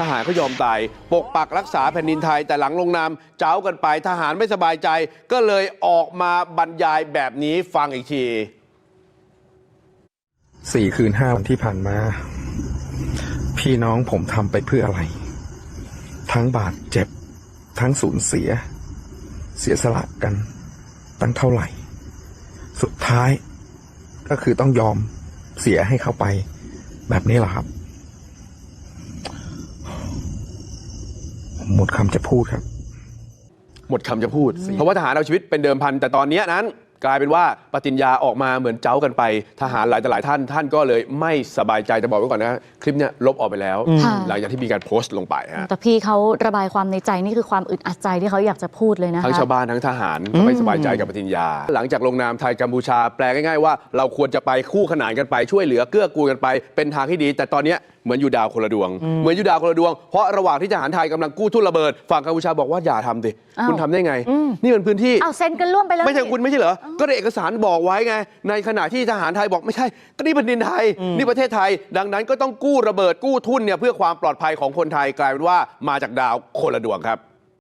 ทหารเขายอมตาย ปกปักรักษาแผ่นดินไทยแต่หลังลงนามเจ้ากันไปทหารไม่สบายใจ ก็เลยออกมาบรรยายแบบนี้ฟังอีกทีสี่คืนห้าวันที่ผ่านมา พี่น้องผมทำไปเพื่ออะไร ทั้งบาดเจ็บ ทั้งสูญเสีย เสียสละกันตั้งเท่าไหร่ สุดท้ายก็คือต้องยอมเสียให้เข้าไป แบบนี้เหรอครับผม หมดคำจะพูดครับ หมดคำจะพูด เพราะว่าทหารเอาชีวิตเป็นเดิมพัน แต่ตอนเนี้ยนั้น กลายเป็นว่าปฏิญญาออกมาเหมือนเจ้ากันไป ทหารหลายต่อหลายท่านท่านก็เลยไม่สบายใจจะบอกไว้ก่อนนะคลิปเนี้ยลบออกไปแล้ว ค่ะ หลังจากที่มีการโพสต์ลงไปฮะ แต่พี่เขาระบายความในใจนี่คือความอึดอัดใจที่เขาอยากจะพูดเลยนะคะ ทั้งชาวบ้านทั้งทหารก็ไม่สบายใจกับปฏิญญา หลังจากลงนามไทยกัมพูชาแปลง่ายๆว่าเราควรจะไปคู่ขนานกันไปช่วยเหลือเกื้อกูลกันไป เป็นทางที่ดี แต่ตอนเนี้ยเหมือนอยู่ดาวคนละดวง เหมือนอยู่ดาวคนละดวง เพราะระหว่างที่ทหารไทยกำลังกู้ทุ่นระเบิดฝั่งกัมพูชาบอกว่าอย่าทำดิอ้าว คุณทำได้ไง นี่มันพื้นที่ เอาเซ็นกันร่วมไปแล้วไม่ใช่นี่คุณไม่ใช่เหรอ ก็ในเอกสารบอกไว้ไง ในขณะที่ทหารไทยบอกไม่ใช่ ก็นี่แผ่นดินไทย นี่ประเทศไทย ดังนั้นก็ต้องกู้ระเบิดกู้ทุนเนี่ยเพื่อความปลอดภัยของคนไทยกลายเป็นว่ามาจากดาวคนละดวงครับ